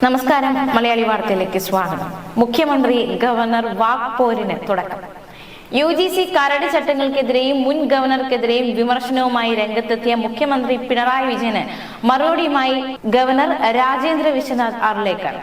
നമസ്കാരം. മലയാളി വാർത്തയിലേക്ക് സ്വാഗതം. മുഖ്യമന്ത്രി ഗവർണർ വാക്പോരിന് തുടക്കം. യു ജി സി കരട് ചട്ടങ്ങൾക്കെതിരെയും മുൻ ഗവർണർക്കെതിരെയും വിമർശനവുമായി രംഗത്തെത്തിയ മുഖ്യമന്ത്രി പിണറായി വിജയന് മറുപടിയുമായി ഗവർണർ രാജേന്ദ്ര വിശ്വനാഥ് അർലേക്കർ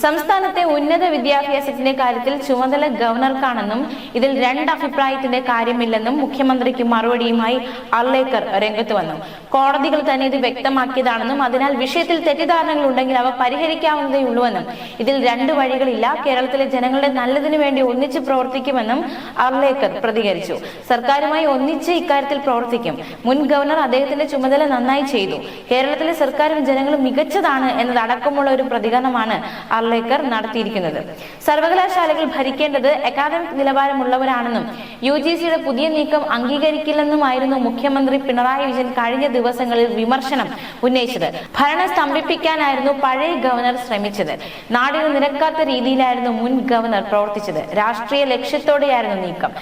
സംസ്ഥാനത്തെ ഉന്നത വിദ്യാഭ്യാസത്തിന്റെ കാര്യത്തിൽ ചുമതല ഗവർണർക്കാണെന്നും ഇതിൽ രണ്ട് അഭിപ്രായത്തിന്റെ കാര്യമില്ലെന്നും മുഖ്യമന്ത്രിക്ക് മറുപടിയുമായി അർലേക്കർ രംഗത്ത് വന്നു. കോടതികൾ തന്നെ ഇത് വ്യക്തമാക്കിയതാണെന്നും അതിനാൽ വിഷയത്തിൽ തെറ്റിദ്ധാരണകൾ ഉണ്ടെങ്കിൽ അവ പരിഹരിക്കാവുന്നതേ ഉള്ളൂവെന്നും. ഇതിൽ രണ്ട് വഴികളില്ല. കേരളത്തിലെ ജനങ്ങളുടെ നല്ലതിനു വേണ്ടി ഒന്നിച്ച് പ്രവർത്തിക്കുമെന്നും അർലേക്കർ പ്രതികരിച്ചു. സർക്കാരുമായി ഒന്നിച്ച് ഇക്കാര്യത്തിൽ പ്രവർത്തിക്കും. മുൻ ഗവർണർ അദ്ദേഹത്തിന്റെ ചുമതല നന്നായി ചെയ്തു. കേരളത്തിലെ സർക്കാരും ജനങ്ങളും മികച്ചതാണ് എന്നതടക്കമുള്ള ഒരു പ്രതികരണമാണ് അർലേക്കർ നടത്തിയിരിക്കുന്നത്. സർവകലാശാലകൾ ഭരിക്കേണ്ടത് അക്കാദമിക് നിലവാരമുള്ളവരാണെന്നും യു ജി സിയുടെ പുതിയ നീക്കം അംഗീകരിക്കില്ലെന്നുമായിരുന്നു മുഖ്യമന്ത്രി പിണറായി വിജയൻ കഴിഞ്ഞ ദിവസങ്ങളിൽ വിമർശനം ഉന്നയിച്ചത്. ഭരണം സ്തംഭിപ്പിക്കാനായിരുന്നു പഴയ ഗവർണർ ശ്രമിച്ചത്. നാടിന് നിരക്കാത്ത രീതിയിലായിരുന്നു മുൻ ഗവർണർ പ്രവർത്തിച്ചത്. രാഷ്ട്രീയ ലക്ഷ്യത്തോടെയായിരുന്നു നീക്കം.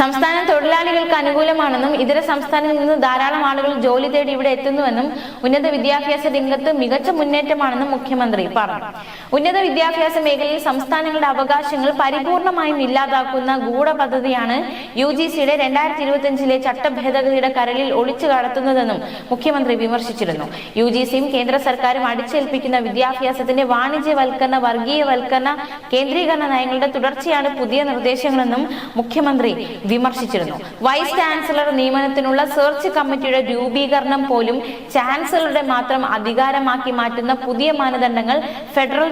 സംസ്ഥാനം തൊഴിലാളികൾക്ക് അനുകൂലമാണെന്നും ഇതര സംസ്ഥാനങ്ങളിൽ നിന്ന് ധാരാളം ആളുകൾ ജോലി തേടി ഇവിടെ എത്തുന്നുവെന്നും ഉന്നത വിദ്യാഭ്യാസ രംഗത്ത് മികച്ച മുന്നേറ്റമാണെന്നും മുഖ്യമന്ത്രി പറഞ്ഞു. ഉന്നത വിദ്യാഭ്യാസ മേഖലയിൽ സംസ്ഥാനങ്ങളുടെ അവകാശങ്ങൾ പരിപൂർണമായും ഇല്ലാതാക്കുന്ന ഗൂഢ പദ്ധതിയാണ് യു ജി സിയുടെ രണ്ടായിരത്തി ഇരുപത്തിയഞ്ചിലെ ചട്ടഭേദഗതിയുടെ കരളിൽ ഒളിച്ചു കടത്തുന്നതെന്നും മുഖ്യമന്ത്രി വിമർശിച്ചിരുന്നു. യു ജി സിയും കേന്ദ്ര സർക്കാരും അടിച്ചേൽപ്പിക്കുന്ന വിദ്യാഭ്യാസത്തിന്റെ വാണിജ്യവൽക്കരണ വർഗീയവൽക്കരണ കേന്ദ്രീകരണ നയങ്ങളുടെ തുടർച്ചയാണ് പുതിയ നിർദ്ദേശങ്ങളെന്നും മുഖ്യമന്ത്രി വിമർശിച്ചിരുന്നു. വൈസ് ചാൻസലർ നിയമനത്തിനുള്ള സെർച്ച് കമ്മിറ്റിയുടെ രൂപീകരണം പോലും ചാൻസലറുടെ മാത്രം അധികാരമാക്കി മാറ്റുന്ന പുതിയ മാനദണ്ഡങ്ങൾ ഫെഡറൽ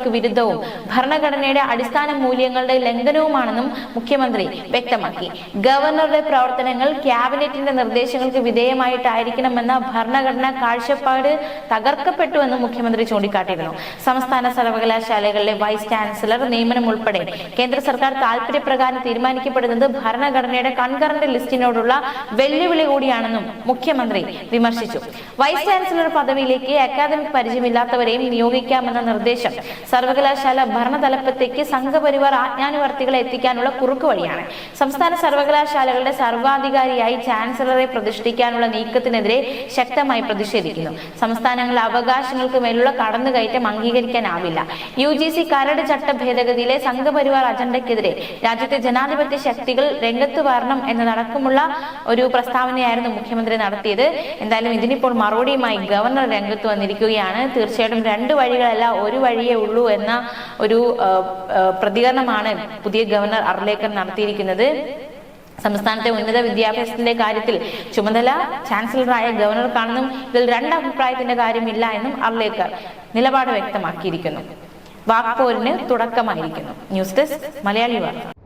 തത്വങ്ങൾക്ക് വിരുദ്ധവും ഭരണഘടനയുടെ അടിസ്ഥാന മൂല്യങ്ങളുടെ ലംഘനവുമാണെന്നും മുഖ്യമന്ത്രി വ്യക്തമാക്കി. ഗവർണറുടെ പ്രവർത്തനങ്ങൾ ക്യാബിനറ്റിന്റെ നിർദ്ദേശങ്ങൾക്ക് വിധേയമായിട്ടായിരിക്കണമെന്ന ഭരണഘടനാ കാഴ്ചപ്പാട് തകർക്കപ്പെട്ടുവെന്ന് മുഖ്യമന്ത്രി ചൂണ്ടിക്കാട്ടിയിരുന്നു. സംസ്ഥാന സർവകലാശാലകളിലെ വൈസ് ചാൻസലർ നിയമനം ഉൾപ്പെടെ കേന്ദ്ര സർക്കാർ താൽപര്യപ്രകാരം തീരുമാനിക്കപ്പെടുന്നത് ഭരണഘടനയുടെ കൺകറന്റ് ലിസ്റ്റിനോടുള്ള വെല്ലുവിളി കൂടിയാണെന്നും മുഖ്യമന്ത്രി വിമർശിച്ചു. വൈസ് ചാൻസലർ പദവിയിലേക്ക് അക്കാദമിക് പരിചയമില്ലാത്തവരെയും നിയോഗിക്കാമെന്ന നിർദ്ദേശം സർവകലാശാല ഭരണതലപ്പത്തേക്ക് സംഘപരിവാർ ആജ്ഞാനുവർത്തികളെ എത്തിക്കാനുള്ള കുറുക്കുവഴിയാണ് സംസ്ഥാന സർവകലാശാലകളുടെ സർവാധികാരിയായി ചാൻസലറെ പ്രതിഷ്ഠിക്കാനുള്ള നീക്കത്തിനെതിരെ ശക്തമായി പ്രതിഷേധിക്കുന്നു. സംസ്ഥാനങ്ങളുടെ അവകാശങ്ങൾക്ക് മേലുള്ള കടന്നുകയറ്റം അംഗീകരിക്കാനാവില്ല. യു ജി സി കരട് ചട്ട ഭേദഗതിയിലെ സംഘപരിവാർ അജണ്ടയ്ക്കെതിരെ രാജ്യത്തെ ജനാധിപത്യ ശക്തികൾ രംഗത്ത് വരണം എന്നതടക്കമുള്ള ഒരു പ്രസ്താവനയായിരുന്നു മുഖ്യമന്ത്രി നടത്തിയത്. എന്തായാലും ഇതിനിപ്പോൾ മറുപടിയുമായി ഗവർണർ രംഗത്ത് വന്നിരിക്കുകയാണ്. തീർച്ചയായിട്ടും രണ്ട് വഴികളല്ല ഒരു വഴിയേ ഉള്ളൂ എന്ന ഒരു പ്രതികരണമാണ് പുതിയ ഗവർണർ അർലേക്കർ നടത്തിയിരിക്കുന്നത്. സംസ്ഥാനത്തെ ഉന്നത വിദ്യാഭ്യാസത്തിന്റെ കാര്യത്തിൽ ചുമതല ചാൻസലറായ ഗവർണർക്കാണെന്നും ഇതിൽ രണ്ട് അഭിപ്രായത്തിന്റെ കാര്യമില്ല എന്നും അർലേക്കർ നിലപാട് വ്യക്തമാക്കിയിരിക്കുന്നു. വാക്പോരിന് തുടക്കമായിരിക്കുന്നു. ന്യൂസ് ഡെസ്ക് മലയാളി വാർത്ത.